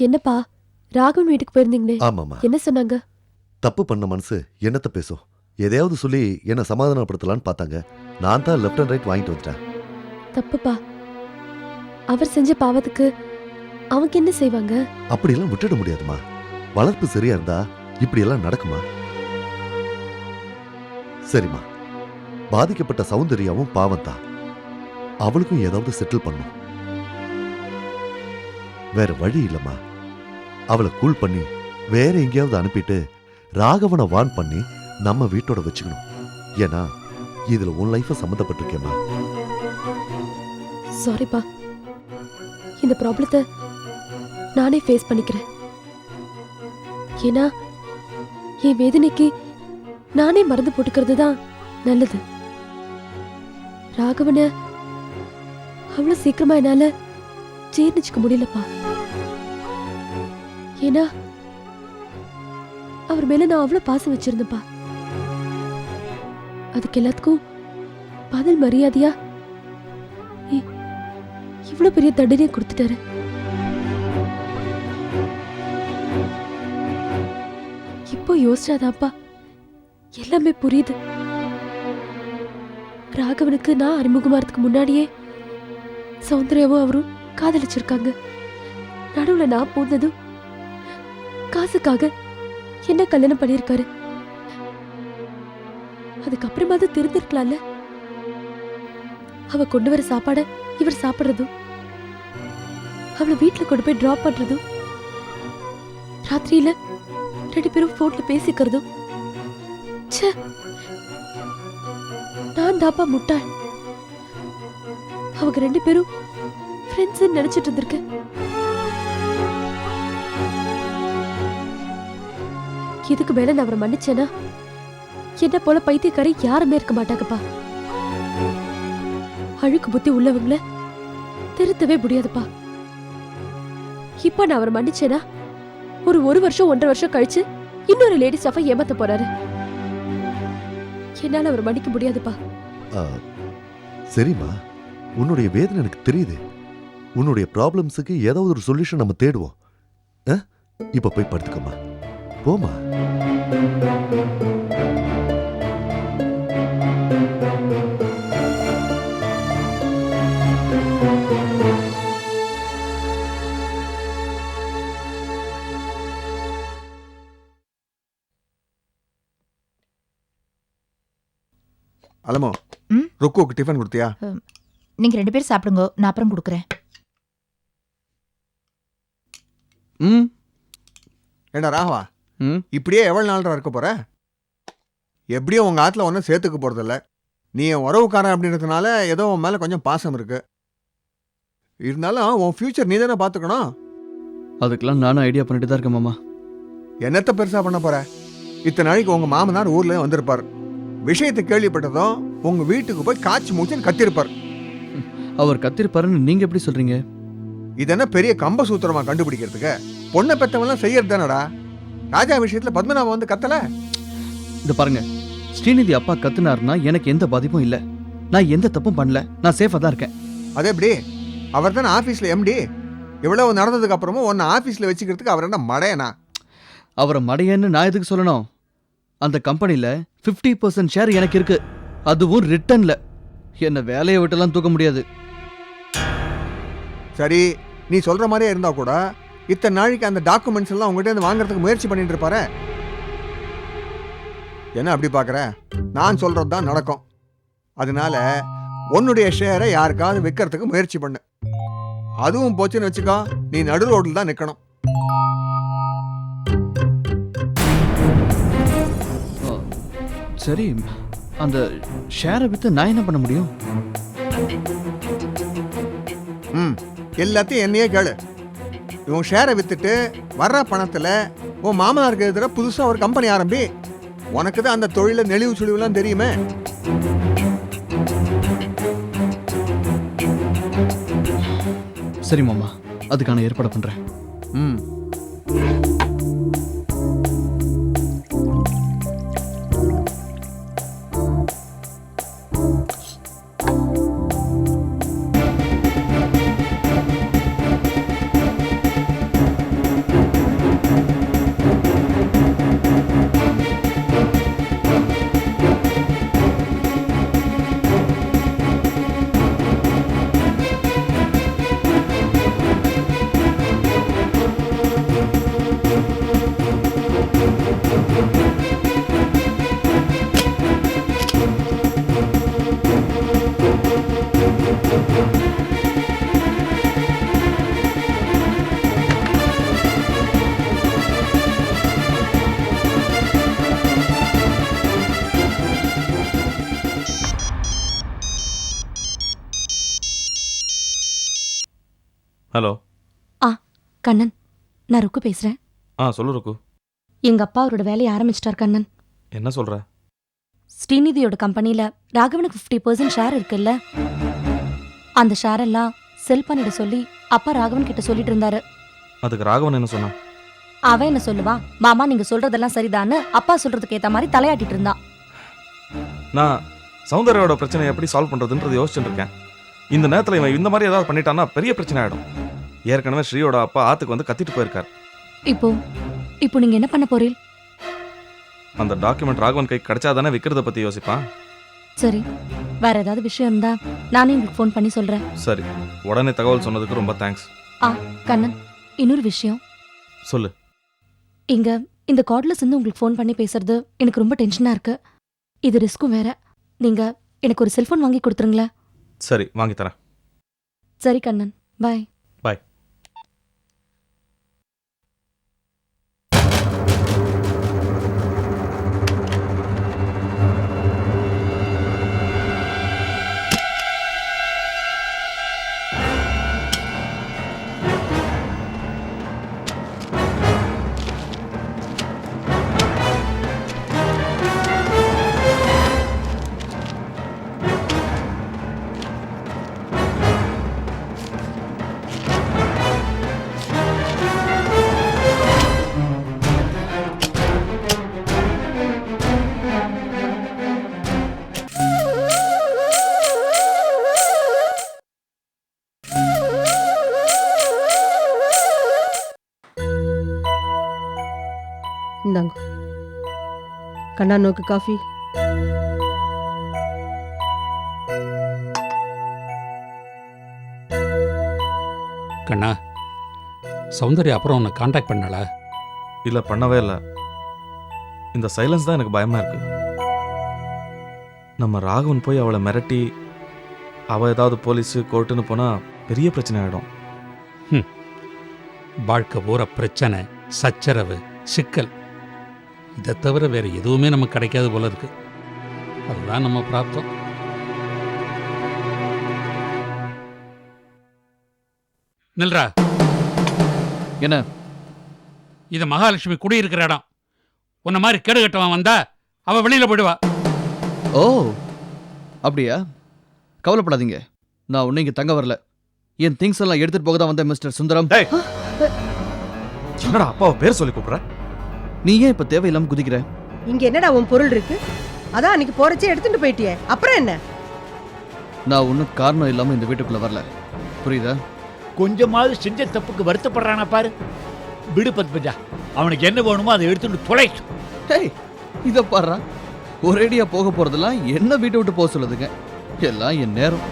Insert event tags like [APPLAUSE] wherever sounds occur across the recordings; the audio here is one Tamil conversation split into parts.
என்னப்பா? ராகவன் வீட்டுக்கு போயிருந்தீங்களே. ஆமாம்மா. என்ன சொன்னாங்க? தப்பு பண்ண மனசு என்னத்த பேசும்? எதையாவது சொல்லி என்ன சமாதானப்படுத்தலான்னு பார்த்தாங்க. நான் தான் லெஃப்ட் அண்ட் ரைட் வாங்கிட்டு வந்துட்டேன். தப்புப்பா. அவர் செஞ்ச பாவத்துக்கு அவங்க என்ன செய்வாங்க? அப்படியெல்லாம் விட்டுட முடியாதுமா வளர்ப்பு சரியா இருந்தா இப்படியெல்லாம் நடக்குமா? சரிம்மா. பாதிக்கப்பட்ட சௌந்தர்யாவும் பாவம் தான் அவளுக்கும் ஏதாவது செட்டில் பண்ணும். வேற வழி இல்லம்மா. அவளை கூல் பண்ணி வேற எங்கேயாவது அனுப்பிட்டு ராகவனை வான் பண்ணி நம்ம வீட்டோட வச்சுக்கணும். ஏன்னா இதுல உன் லைஃப சம்மந்தப்பட்டிருக்கேம்மா. சாரிப்பா இந்த ப்ராப்ளத்தை நானே ஃபேஸ் பண்ணிக்கிறேன். ஏன்னா என் வேதனைக்கு நானே மருந்து போட்டுக்கிறது தான் நல்லது. ராகவனை அவ்வளோ சீக்கிரமா என்னால ஜீர்ணிச்சுக்க முடியலப்பா. ஏன்னா அவர் மேல நான் அவ்வளவு பாசம் வச்சிருந்தேன்ப்பா. அதுக்கு எல்லாத்துக்கும் பதில் மரியாதையா? இவ்வளவு பெரிய தண்டனையை கொடுத்துட்டாரு. இப்போ யோசிச்சாதாப்பா எல்லாமே புரியுது. ராகவனுக்கு நான் அறிமுகமாறதுக்கு முன்னாடியே சௌந்தர்யாவும் அவரும் காதலிச்சிருக்காங்க. நடுவுல நான் பூந்ததும் காசுக்காக என்ன கல்யாணம் பண்ணியிருக்காரு. அதுக்கப்புறமாவது தெரிஞ்சிருக்கலாம்ல. அவ கொண்டு வர சாப்பாட இவர் சாப்பிடுறதும் அவளை வீட்டுல கொண்டு போய் டிராப் பண்றதும் ராத்திரியில ரெண்டு பேரும் போன்ல பேசிக்கிறதும். நான் தாப்பா முட்டாள். அவங்க ரெண்டு பேரும் ஃப்ரெண்ட்ஸ் நினைச்சிட்டு இருந்திருக்கேன். இதுக்கு மேல நான் அவரை மன்னிச்சேனா? என்ன போல பைத்தியக்காரி யாருமே இருக்க மாட்டாங்கப்பா. அழுக்கு புத்தி உள்ளவங்கள திருத்தவே முடியாதுப்பா. இப்ப நான் அவரை மன்னிச்சேனா? ஒரு ஒரு வருஷம் ஒன்றரை வருஷம் கழிச்சு இன்னொரு லேடி ஸ்டாஃபை ஏமாத்த போறாரு. என்னால அவரை மன்னிக்க முடியாதுப்பா. சரிம்மா. உன்னுடைய வேதனை எனக்கு தெரியுது. உன்னுடைய ப்ராப்ளம்ஸுக்கு ஏதாவது ஒரு சொல்யூஷன் நம்ம தேடுவோம். ஆ? இப்ப போய் படுத்துக்கம்மா. போமா அலமோ ம்? ருக்குவுக்கு டிஃபன் கொடுத்தியா? நீங்க ரெண்டு பேரும் சாப்பிடுங்க நான் அப்புறம் கொடுக்குறேன். ம். ஏண்டா ராகவா? ம். இப்படியே எவ்வளவு நாள்டா இருக்க போற? எப்படியும் உங்க ஆத்துல ஒன்றும் சேர்த்துக்க போறதில்ல. நீ என் உறவுக்காரன் அப்படின்றதுனால ஏதோ உன் மேல கொஞ்சம் பாசம் இருக்கு. இருந்தாலும் உன் ஃபியூச்சர் நீ தானே பார்த்துக்கணும் அதுக்கெல்லாம் நானும் ஐடியா பண்ணிட்டு தான் இருக்கேன் மாமா. என்னத்த பெருசா பண்ண போற? இத்தனை நாளைக்கு உங்க மாமனார் ஊர்ல வந்திருப்பார். விஷயத்தை கேள்விப்பட்டதும் உங்க வீட்டுக்கு போய் காய்ச்சி மூச்சுன்னு கத்திருப்பார். அவர் கத்திருப்பாருன்னு நீங்க எப்படி சொல்றீங்க? இது என்ன பெரிய கம்ப சூத்திரமா கண்டுபிடிக்கிறதுக்கு? பொண்ணை பெத்தவெல்லாம் செய்யறது தானடா ராஜா விஷயத்துல பத்மநாபம் வந்து கத்தல? இந்த பாருங்க. ஸ்ரீநிதி அப்பா கத்துனாருன்னா எனக்கு எந்த பாதிப்பும் இல்ல. நான் எந்த தப்பும் பண்ணல. நான் சேஃபா தான் இருக்கேன். அது எப்படி? அவர் தானே ஆஃபீஸில் எம்டி இவ்வளவு நடந்ததுக்கு அப்புறமும் உன்னை ஆஃபீஸில் வச்சுக்கிறதுக்கு அவர் என்ன மடையனா? அவரை மடையன்னு நான் எதுக்கு சொல்லணும்? அந்த கம்பெனில 50% பர்சன்ட் ஷேர் எனக்கு இருக்கு. அதுவும் ரிட்டர்ன்ல என்ன வேலையை விட்டுலாம் தூக்க முடியாது. சரி நீ சொல்கிற மாதிரியே இருந்தால் கூட இத்தனை நாளைக்கு அந்த டாக்குமெண்ட்ஸ் எல்லாம் உங்ககிட்ட இருந்து வாங்குறதுக்கு முயற்சி பண்ணிட்டு இருப்பாரு? என்ன அப்படி பார்க்குற நான் சொல்கிறது தான் நடக்கும். அதனால உன்னுடைய ஷேரை யாருக்காவது விற்கிறதுக்கு முயற்சி பண்ணு. அதுவும் போச்சுன்னு வச்சுக்கோ நீ நடு ரோட்டில் தான் நிற்கணும் சரி. அந்த ஷேரை விற்று நான் என்ன பண்ண முடியும்? எல்லாத்தையும் என்னையே கேளு. இவன் ஷேரை வித்துட்டு வர்ற பணத்துல உன் மாமனாருக்கு எதிராக புதுசா ஒரு கம்பெனி ஆரம்பி உனக்கு தான் அந்த தொழில நெளிவு சுழிவுலாம் தெரியுமே. சரி மாமா அதுக்கான ஏற்பாடு பண்றேன். ம். கண்ணன். நான் ருக்கு பேசுறேன். ஆ சொல்லு ருக்கு. எங்க அப்பா அவரோட வேலையை ஆரம்பிச்சிட்டார் கண்ணன். என்ன சொல்ற? ஸ்ரீநிதியோட கம்பெனில ராகவனுக்கு ஃபிஃப்டி பர்சன்ட் ஷேர் இருக்குல்ல? அந்த ஷேர் எல்லாம் செல் பண்ணிட சொல்லி அப்பா ராகவன் கிட்ட சொல்லிட்டு இருந்தாரு. அதுக்கு ராகவன் என்ன சொன்னான்? அவன் என்ன சொல்லுவா மாமா நீங்க சொல்றதெல்லாம் சரிதான்னு அப்பா சொல்றதுக்கு ஏத்த மாதிரி தலையாட்டிட்டு இருந்தான். நான் சௌந்தர்யாவோட பிரச்சனையை எப்படி சால்வ் பண்றதுன்றது யோசிச்சுட்டு இருக்கேன். இந்த நேரத்தில் இவன் இந்த மாதிரி ஏதாவது பண்ணிட்டான்னா பெரிய பிரச்சனை ஆயிடும். ஏற்கனவே ஸ்ரீயோட அப்பா ஆத்துக்கு வந்து கத்திட்டு போயிருக்கார். இப்போ இப்போ நீங்க என்ன பண்ண போறீள் அந்த டாக்குமெண்ட் ராகவன் கை கிடைச்சாதானே விற்கிறத பத்தி யோசிப்பான்? சரி வேற ஏதாவது விஷயம் இருந்தா நானே உங்களுக்கு ஃபோன் பண்ணி சொல்றேன். சரி உடனே தகவல் சொன்னதுக்கு ரொம்ப தேங்க்ஸ் ஆ கண்ணன் இன்னொரு விஷயம். சொல்லு. இங்க இந்த கார்ட்லெஸ் இருந்து உங்களுக்கு ஃபோன் பண்ணி பேசுறது எனக்கு ரொம்ப டென்ஷனா இருக்கு. இது ரிஸ்க்கும் வேற. நீங்க எனக்கு ஒரு செல்போன் வாங்கி கொடுத்துருங்களேன். சரி வாங்கி தரேன். சரி கண்ணன் பாய் கண்ணா நோக்கு காஃபி. கண்ணா சௌந்தர்யா அப்புறம் உன்னை காண்டாக்ட் பண்ணல இல்ல பண்ணவே இல்லை. இந்த சைலன்ஸ் தான் எனக்கு பயமா இருக்கு. நம்ம ராகவன் போய் அவளை மிரட்டி அவ ஏதாவது போலீஸு கோர்ட்டுன்னு போனா பெரிய பிரச்சனை ஆயிடும். வாழ்க்கை பூரா பிரச்சனை சச்சரவு சிக்கல். இதை தவிர வேற எதுவுமே நமக்கு கிடைக்காது போல இருக்கு. அதுதான் நம்ம பிராப்தம். நில்றா. என்ன? இது மகாலட்சுமி குடியிருக்கிற இடம். உன்ன மாதிரி கேடு கட்டவன் வந்தா அவ வெளியில போயிடுவா. ஓ அப்படியா? கவலைப்படாதீங்க. நான் ஒன்றும் இங்கே தங்க வரல. என் திங்ஸ் எல்லாம் எடுத்துட்டு போக தான் வந்தேன் மிஸ்டர் சுந்தரம். டேய்! என்னடா அப்பாவை பேர் சொல்லி கூப்பிடுற? நீ ஏன் இப்போ தேவையில்லாம குதிக்கிற? இங்க என்னடா உன் பொருள் இருக்கு? அதான் அன்னைக்கு போறச்சே எடுத்துட்டு போயிட்டியே. அப்புறம் என்ன? நான் ஒன்றும் காரணம் இல்லாமல் இந்த வீட்டுக்குள்ளே வரல. புரியுதா? கொஞ்சமாவது செஞ்ச தப்புக்கு வருத்தப்படுறானா பாரு. விடு பத்மஜா அவனுக்கு என்ன வேணுமோ அதை எடுத்துட்டு தொலை. ஹேய் இதை பாடுறா. ஒரேடியா போக போறதெல்லாம் என்ன வீட்டை விட்டு போக சொல்லுதுங்க? எல்லாம் என் நேரம்.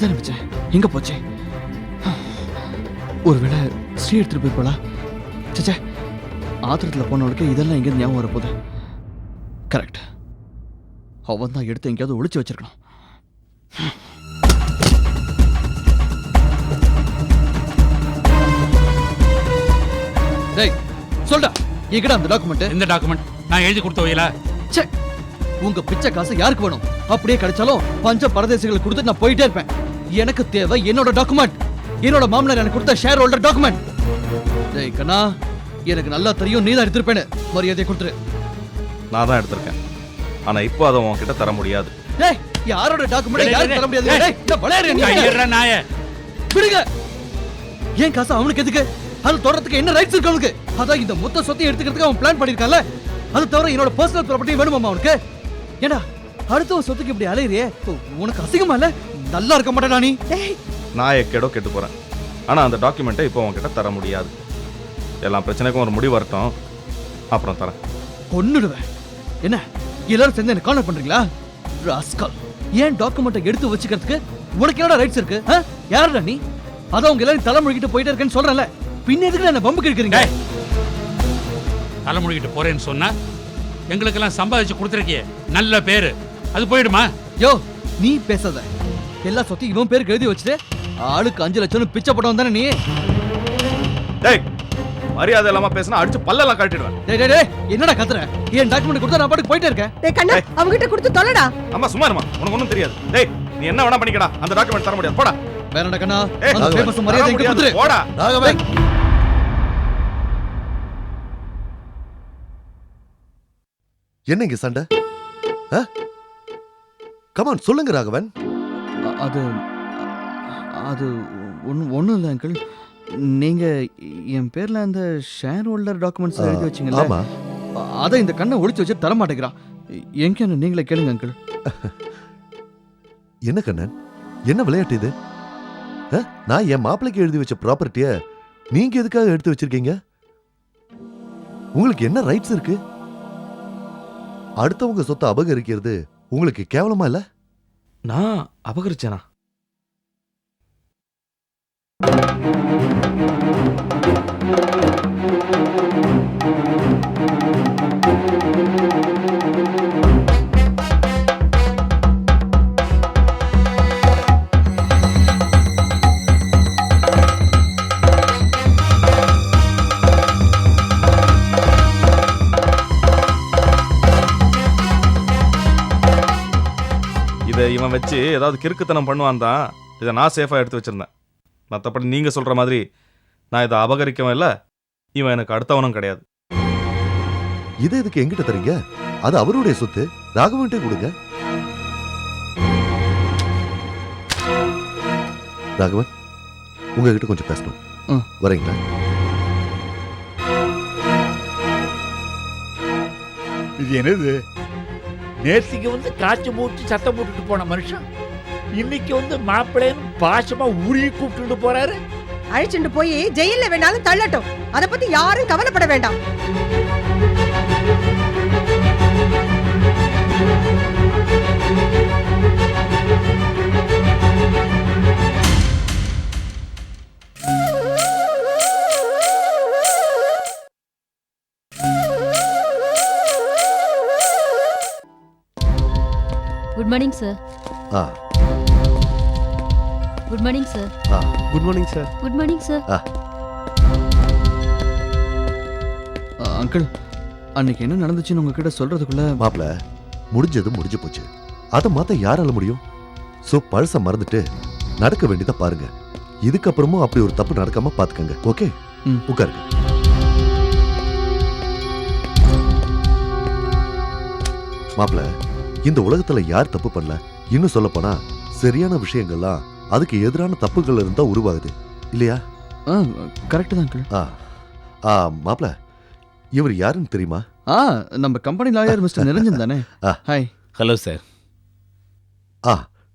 இங்கே தானே வச்சேன் எங்க போச்சு? ஒருவேளை ஸ்ரீ எடுத்துட்டு போயிருப்பாளா சச்சே ஆத்திரத்தில் போனவளுக்கு இதெல்லாம் எங்கேருந்து ஞாபகம் வரப்போகுது? கரெக்ட் அவன் தான் எடுத்து எங்கேயாவது ஒளிச்சு வச்சிருக்கணும். டேய் சொல்டா. எங்கடா அந்த டாக்குமெண்ட் இந்த டாக்குமெண்ட் நான் எழுதி கொடுத்த வகையில. ச்சே உங்க பிச்சை காசு யாருக்கு வேணும்? அப்படியே கிடைச்சாலும் பஞ்ச பரதேசிகளுக்கு கொடுத்து நான் போயிட்டே இருப்பேன். எனக்கு தேவை என்னோட டாக்குமெண்ட் என்னோட மாமனார் எனக்கு கொடுத்த ஷேர் ஹோல்டர் டாக்குமெண்ட் டேய் கண்ணா எனக்கு நல்லா தெரியும் நீ தான் எடுத்திருப்பேன்னு. மரியாதையை கொடுத்துரு. நான் தான் எடுத்திருக்கேன். ஆனா இப்போ அதை உன்கிட்ட தர முடியாது. டேய் யாரோட டாக்குமெண்ட் யாருக்கு தர முடியாது? டேய் இந்த விளையாடுற நீ. கையிடுறா நாய. விடுங்க. ஏன் காசு அவனுக்கு எதுக்கு? அது தொடறதுக்கு என்ன ரைட்ஸ் இருக்கு அவனுக்கு? அதான் இந்த மொத்த சொத்தையும் எடுத்துக்கிறதுக்கு அவன் பிளான் பண்ணிருக்கான்ல அது தவிர என்னோட பர்சனல் ப்ராப்பர்ட்டி வேணுமாமா அவனுக்கு? ஏடா அடுத்தவன் சொத்துக்கு இப்படி அலையிறியே? உனக்கு அசிங்கமா இல்ல? நல்லா இருக்க மாட்டேடா நீ. நான் எக்கேடோ கெட்டு போறேன். ஆனா அந்த டாக்குமெண்ட்டை இப்போ உன்கிட்ட தர முடியாது. எல்லா பிரச்சனைக்கும் ஒரு முடிவு வரட்டும். அப்புறம் தரேன். கொன்னுடுவேன். என்ன? எல்லாரும் சேர்ந்து என்ன கான்டாக்ட் பண்றீங்களா? ராஸ்கல் ஏன் டாக்குமெண்ட்டை எடுத்து வச்சுக்கிறதுக்கு உனக்கு என்னடா ரைட்ஸ் இருக்கு? ஆ? யாருடா நீ? அதான் உங்க எல்லாரும் தலை முழுகிட்டு போயிட்டே இருக்கேன்னு சொல்றேன்ல. பின்ன எதுக்கு என்ன பம்பு கிழக்கிறீங்க? டேய். தலைமுழுகிட்டு போறேன்னு சொன்னா எங்களுக்கெல்லாம் சம்பாதிச்சு கொடுத்துருக்கியே. நல்ல பேரு. அது போயிடுமா? யோ நீ பேசாத. எல்லா சொத்தையும் இவன் பேருக்கு எழுதி வச்சுட்டு ஆளுக்கு அஞ்சு லட்சம் பிச்சை படம் தானே நீ? டேய் மரியாதை இல்லாம பேசினா அடிச்சு பல்லெல்லாம் கட்டிடுவேன் டேய் டேய் டேய் என்னடா கத்துற? என் டாக்குமெண்ட் கொடுத்தா நான் பாட்டுக்கு போயிட்டே இருக்கேன்? டேய் கண்ணா அவங்கிட்ட கொடுத்து தொலைடா அம்மா சும்மா இருமா. உனக்கு ஒன்றும் தெரியாது. டேய் நீ என்ன வேணா பண்ணிக்கடா. அந்த டாக்குமெண்ட் தர முடியாது. போடா. வேறடா கண்ணா? அந்த பேப்பர்ஸ் மரியாதை இங்க. கொடுத்துரு. போடா. ராகவன் என்ன இங்க சண்டை? கமான் சொல்லுங்க ராகவன். அது அது ஒன்றும் ஒன்றும் இல்லை அங்கிள் நீங்க என் பேர்ல அந்த ஷேர் ஹோல்டர் டாக்குமெண்ட்ஸ் எழுதி அ- அதை இந்த கண்ணை ஒளிச்சு வச்சு தர மாட்டேங்கிறான் எங்க நீங்களே கேளுங்க அங்கிள் [LAUGHS] என்ன கண்ணன்? என்ன விளையாட்டு இது? நான் என் மாப்பிள்ளைக்கு எழுதி வச்ச ப்ராப்பர்ட்டிய நீங்க எதுக்காக எடுத்து வச்சிருக்கீங்க? உங்களுக்கு என்ன ரைட்ஸ் இருக்கு? அடுத்தவங்க சொத்தை அபகரிக்கிறது உங்களுக்கு கேவலமா இல்ல? நான் அபகரிச்சேனா இதை இவன் வச்சு ஏதாவது கிறுக்குத்தனம் பண்ணுவான் தான் இதை நான் சேஃபாக எடுத்து வச்சிருந்தேன். மற்றபடி நீங்கள் சொல்கிற மாதிரி நான் இதை அபகரிக்கவும் இல்லை. இவன் எனக்கு அடுத்தவனும் கிடையாது. இதை எதுக்கு எங்கிட்ட தரீங்க அது அவருடைய சொத்து. ராகவன்ட்டே கொடுங்க. ராகவன் உங்ககிட்ட கொஞ்சம் பேசணும். ம். வரீங்களா? இது என்னது? நேர்த்திக்கு வந்து காய்ச்சி மூச்சு சத்தம் போட்டுட்டு போன மனுஷன். இன்னைக்கு வந்து மாப்பிள்ளைன்னு பாசமா உருகி கூப்பிட்டுட்டு போறாரு. அழைச்சிட்டு போய் ஜெயில வேணாலும் தள்ளட்டும். அதை பத்தி யாரும் கவலைப்பட வேண்டாம். மார்னிங் சார் ஆ. குட் மார்னிங் சார் ஆ. Good morning sir good morning sir uncle அன்னைக்கு என்ன நடந்துச்சுன்னு உங்ககிட்ட சொல்றதுக்குள்ள மாப்ள முடிஞ்சது முடிஞ்சு போச்சு. அதை மாத்த யாரால முடியும்? சோ பழச மறந்துட்டு நடக்க வேண்டியதை பாருங்க. இதுக்கப்புறமும் அப்படி ஒரு தப்பு நடக்காம பாத்துக்கங்க ஓகே. உட்காருங்க. மாப்ள இந்த உலகத்துல யார் தப்பு பண்ணல? இன்னும் சொல்ல போனா சரியான விஷயங்கள்லாம் அதுக்கு எதிரான தப்புகள் இருந்தா உருவாகுது. இல்லையா? கரெக்ட் தான் அங்கிள். ஆ ஆ மாப்ள இவர் யாருன்னு தெரியுமா? ஆ நம்ம கம்பெனி லாயர் மிஸ்டர் நிரஞ்சன் தானே? ஆ. ஹாய் ஹலோ சார் ஆ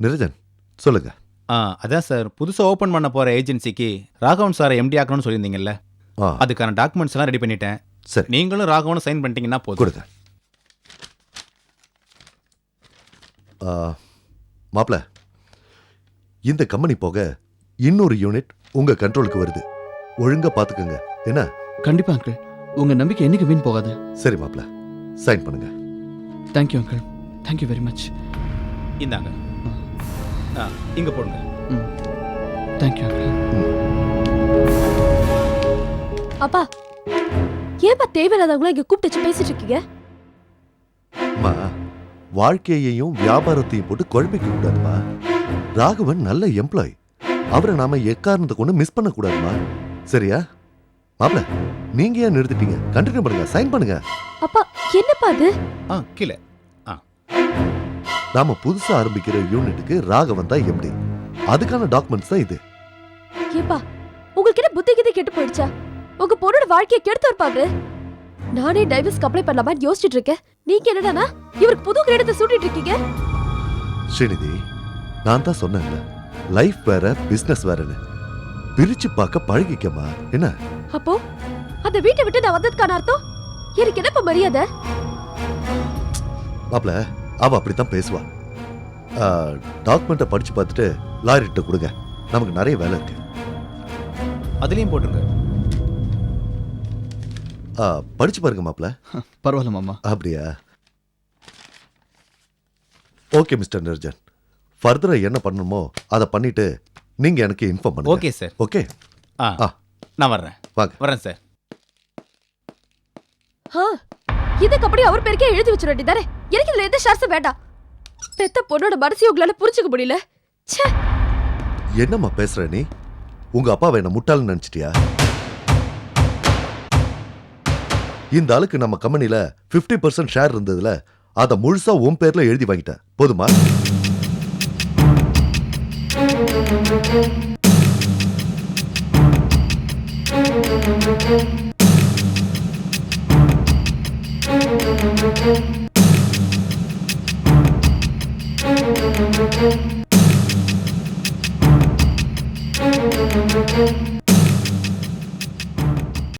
நிரஞ்சன் சொல்லுங்க. ஆ அதான் சார் புதுசாக ஓப்பன் பண்ண போகிற ஏஜென்சிக்கு ராகவன் சாரை எம்டி ஆக்கணும்னு சொல்லியிருந்தீங்கல்ல? ஆ. அதுக்கான டாக்குமெண்ட்ஸ் எல்லாம் ரெடி பண்ணிட்டேன். சரி. நீங்களும் ராகவனும் சைன் பண்ணிட்டீங்கன்னா போதும். கொடுங்க. ஆ, மாப்ள இந்த கம்பெனி போக இன்னொரு யூனிட் உங்க கண்ட்ரோலுக்கு வருது. ஒழுங்கா பாத்துக்கோங்க. என்ன? கண்டிப்பா அங்கிள் உங்க நம்பிக்கை என்னைக்கு வீண் போகாது. சரி மாப்ள. சைன் பண்ணுங்க. Thank you uncle thank you very much இந்தாங்க. ஆ. இங்கே போடுங்க. தேங்க்யூ அங்கிள் அப்பா ஏன்பா தேவையில்லாதவங்கள இங்க கூப்பிட்டு வச்சு பேசிட்டு இருக்கீங்க? வாழ்க்கையையும் வியாபாரத்தையும் போட்டு குழப்பிக்க கூடாதுமா? ராகவன் நல்ல எம்ப்ளாய் அவரை நாம எக்காரணத்தை கொண்டு மிஸ் பண்ண கூடாதுமா சரியா? மாப்ள நீங்க ஏன் நிறுத்திட்டீங்க? கண்டினியூ பண்ணுங்க சைன் பண்ணுங்க. அப்பா என்னப்பா அது? ஆ கீழே. நாம புதுசா ஆரம்பிக்கிற யூனிட்டுக்கு ராகவன் தான் எம்டி அதுக்கான டாக்குமெண்ட்ஸ் தான் இது. ஏப்பா உங்களுக்கு என்ன புத்தி கிதி கெட்டு போயிடுச்சா? உங்க பொண்ணோட வாழ்க்கையை கெடுத்து இருப்பாரு நானே டைவர்ஸ்க்கு அப்ளை பண்ணலாமான்னு யோசிச்சுட்டு இருக்கேன். நீங்க என்னடானா? இவருக்கு புது கிரேடத்தை சூட்டிட்டு இருக்கீங்க? ஸ்ரீநிதி நான் தான் சொன்னேன்ல லைஃப் வேற பிசினஸ் வேறன்னு. பிரிச்சு பார்க்க பழகிக்கமா என்ன? அப்போ அந்த வீட்டை விட்டு நான் வந்ததுக்கான அர்த்தம்? எனக்கு என்னப்பா மரியாதை? மாப்ள அவ அப்படித்தான் பேசுவா. டாக்குமெண்ட்டை படிச்சு பார்த்துட்டு லாரிட்ட கொடுங்க. நமக்கு நிறைய வேலை இருக்கு. அதுலேயும் போட்டுருங்க. படிச்சு பாருங்க மாப்ள பரவாயில்ல மாமா. அப்படியா? ஓகே மிஸ்டர் நிர்ஜன் ஃபர்தரா என்ன பண்ணணுமோ அதை பண்ணிட்டு நீங்க எனக்கு இன்ஃபார்ம் பண்ணுங்க. Okay sir okay? ஆ ஆ. நான் வர்றேன். வாங்க. வரேன் சார் ஆ, இதுக்கு அப்படியே அவர் பேருக்கே எழுதி வச்சிட வேண்டியதானே எனக்கு இதுல எந்த ஷார்ட்ஸும் வேண்டாம். பெத்த பொண்ணோட மனசையும் உங்களால புரிஞ்சுக்க முடியல. ச்சே. என்னம்மா பேசுற நீ? உங்க அப்பாவை என்ன முட்டாள்னு நினைச்சிட்டியா? இந்த ஆளுக்கு நம்ம கம்பெனியில் பிப்டி பர்சன்ட் ஷேர் இருந்ததுல அதை முழுசா உன் பேர்ல எழுதி வாங்கிட்டேன் போதுமா